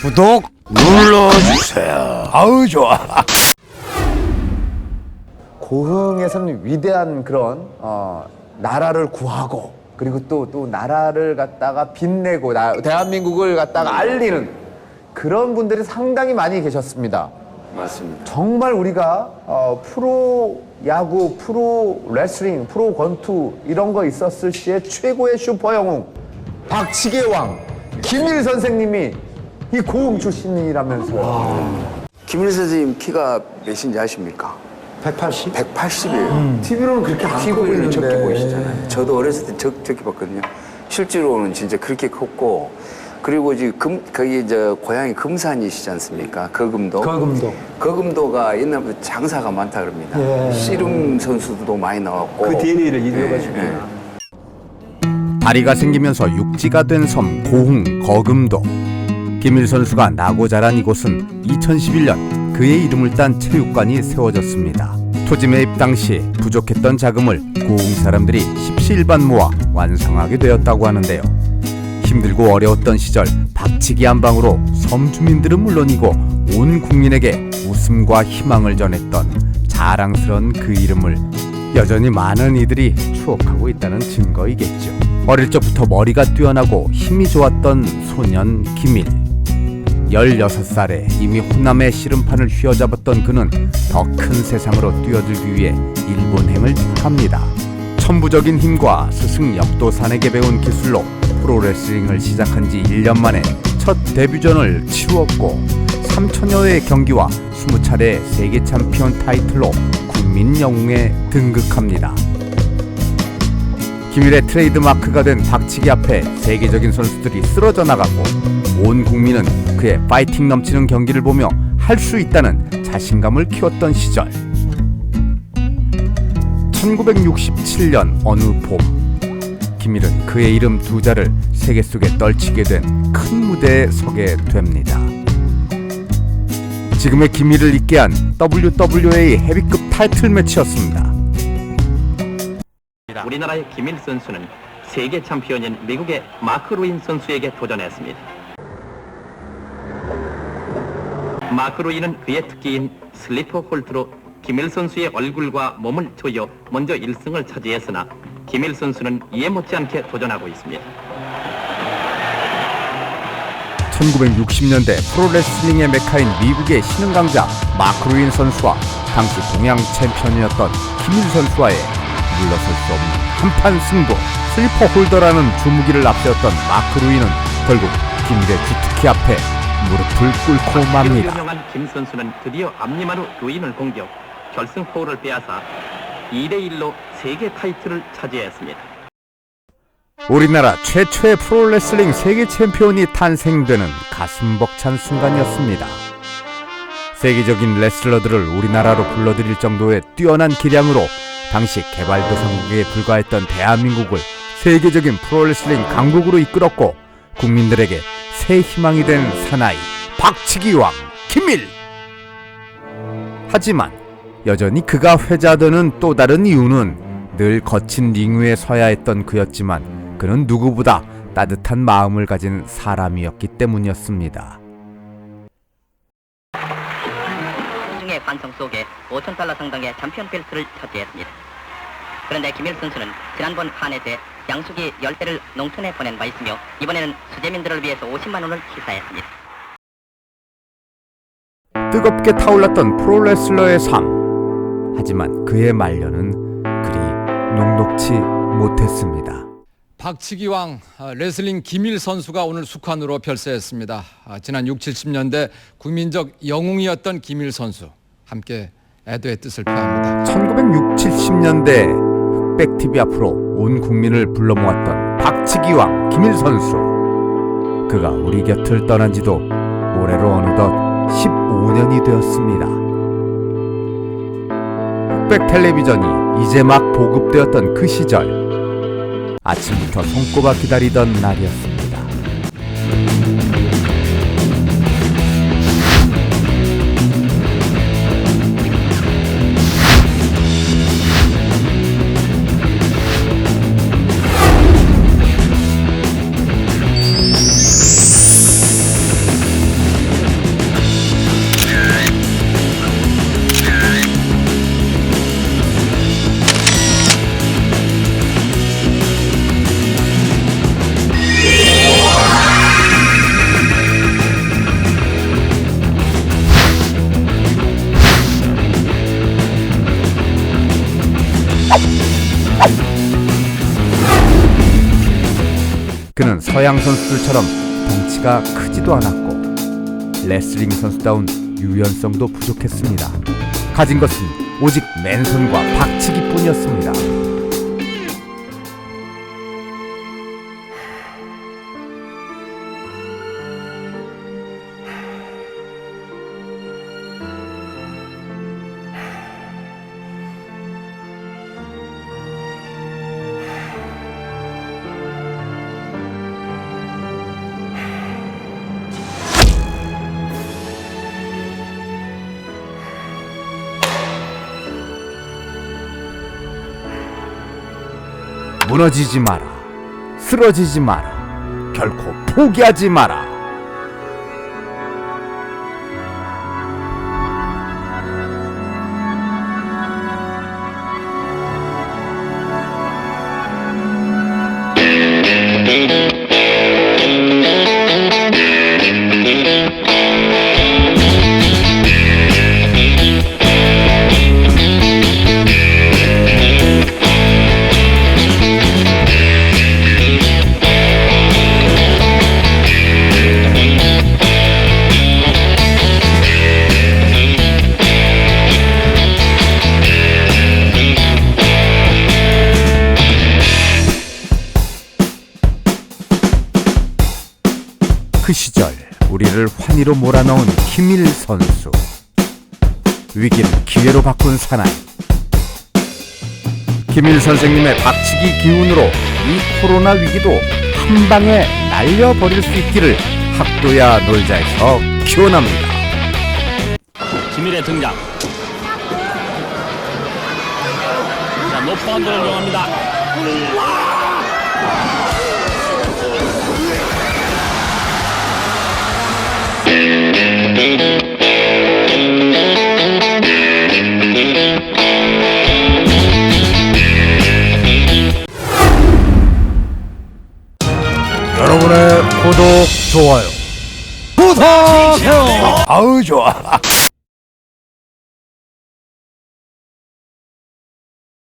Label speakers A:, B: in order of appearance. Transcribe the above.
A: 구독 눌러주세요. 아우 좋아.
B: 고흥에서는 위대한 그런 어, 나라를 구하고 그리고 또 또 나라를 갖다가 빛내고 나- 대한민국을 갖다가 알리는 그런 분들이 상당히 많이 계셨습니다.
C: 맞습니다.
B: 정말 우리가 어, 프로 야구, 프로 레슬링, 프로 권투 이런 거 있었을 시에 최고의 슈퍼 영웅 박치기의 왕 김일 선생님이 이 고흥 출신이라면서요.
C: 김일 선생님 키가 몇인지 아십니까?
D: 180?
C: 180이에요.
B: TV로는 그렇게 안 크고
C: 보이는 적게. 보이시잖아요. 저도 어렸을 때 적, 적게 봤거든요. 실제로는 진짜 그렇게 컸고 그리고 이제 금 거기 이제 고향이 금산이시지 않습니까? 거금도.
D: 거금도.
C: 거금도가 옛날부터 장사가 많다 그럽니다.
D: 예.
C: 씨름 선수도 많이 나왔고.
D: 그 DNA를 이어가지고.
C: 예, 예.
A: 다리가 생기면서 육지가 된 섬 고흥 거금도. 김일 선수가 나고 자란 이곳은 2011년 그의 이름을 딴 체육관이 세워졌습니다. 토지 매입 당시 부족했던 자금을 고흥 사람들이 십시일반 모아 완성하게 되었다고 하는데요. 힘들고 어려웠던 시절 박치기 한 방으로 섬 주민들은 물론이고 온 국민에게 웃음과 희망을 전했던 자랑스런 그 이름을 여전히 많은 이들이 추억하고 있다는 증거이겠죠. 어릴 적부터 머리가 뛰어나고 힘이 좋았던 소년 김일. 16살에 이미 호남의 씨름판을 휘어잡았던 그는 더 큰 세상으로 뛰어들기 위해 일본행을 택합니다. 천부적인 힘과 스승 역도산에게 배운 기술로 프로레슬링을 시작한 지 1년 만에 첫 데뷔전을 치루었고 3천여 회의 경기와 20차례 세계 챔피언 타이틀로 국민 영웅에 등극합니다. 김일의 트레이드 마크가 된 박치기 앞에 세계적인 선수들이 쓰러져 나가고 온 국민은 그의 파이팅 넘치는 경기를 보며 할 수 있다는 자신감을 키웠던 시절. 1967년 어느 봄 김일은 그의 이름 두 자를 세계 속에 떨치게 된 큰 무대에 서게 됩니다. 지금의 김일을 있게 한 WWA 헤비급 타이틀 매치였습니다.
E: 우리나라의 김일 선수는 세계 챔피언인 미국의 마크 루인 선수에게 도전했습니다. 마크 루인은 그의 특기인 슬리퍼 홀트로 김일 선수의 얼굴과 몸을 조여 먼저 1승을 차지했으나 김일 선수는 이에 못지않게 도전하고 있습니다.
A: 1960년대 프로레슬링의 메카인 미국의 신흥 강자 마크 루인 선수와 당시 동양 챔피언이었던 김일 선수와의 물러설 수 없는 한판 승부 슬리퍼 홀더라는 주무기를 앞세웠던 마크 루인은 결국 김일의 주특기 앞에 무릎을 꿇고 맙니다.
E: 유명한 김 선수는 드디어 앞니마로 루인을 공격, 결승 포울을 빼앗아 2대1로 세계 타이틀을 차지했습니다.
A: 우리나라 최초의 프로레슬링 세계 챔피언이 탄생되는 가슴 벅찬 순간이었습니다. 세계적인 레슬러들을 우리나라로 불러들일 정도의 뛰어난 기량으로 당시 개발도상국에 불과했던 대한민국을 세계적인 프로레슬링 강국으로 이끌었고 국민들에게 새 희망이 된 사나이 박치기왕 김일. 하지만 여전히 그가 회자되는 또 다른 이유는 늘 거친 링 위에 서야 했던 그였지만 그는 누구보다 따뜻한 마음을 가진 사람이었기 때문이었습니다.
F: 중의 관성 속에 5천 달러 상당의 챔피언 벨트를 차지했습니다. 그런데 김일 선수는 지난번 한해 때 양수기 10대를 농촌에 보낸 바 있으며 이번에는 수재민들을 위해서 50만 원을 기사했습니다.
A: 뜨겁게 타올랐던 프로레슬러의 삶. 하지만 그의 말년은 그리 녹록치 못했습니다.
G: 박치기왕 아, 레슬링 김일 선수가 오늘 숙환으로 별세했습니다. 아, 지난 6, 70년대 국민적 영웅이었던 김일 선수 함께 애도의 뜻을 표합니다.
A: 1960, 70년대 흑백 TV 앞으로 온 국민을 불러 모았던 박치기왕 김일 선수. 그가 우리 곁을 떠난 지도 올해로 어느덧 15년이 되었습니다. 흑백 텔레비전이 이제 막 보급되었던 그 시절 아침부터 손꼽아 기다리던 날이었습니다. 그는 서양 선수들처럼 덩치가 크지도 않았고 레슬링 선수다운 유연성도 부족했습니다. 가진 것은 오직 맨손과 박치기뿐이었습니다. 무너지지 마라. 쓰러지지 마라. 결코 포기하지 마라. 시절 우리를 환희로 몰아넣은 김일 선수. 위기를 기회로 바꾼 사나이. 김일 선생님의 박치기 기운으로 이 코로나 위기도 한 방에 날려버릴 수 있기를 학도야 놀자에서 기원합니다.
H: 김일의 등장. 자, 높은 한도를 이용합니다.
A: 좋아요. 부탁해요. 아우 좋아.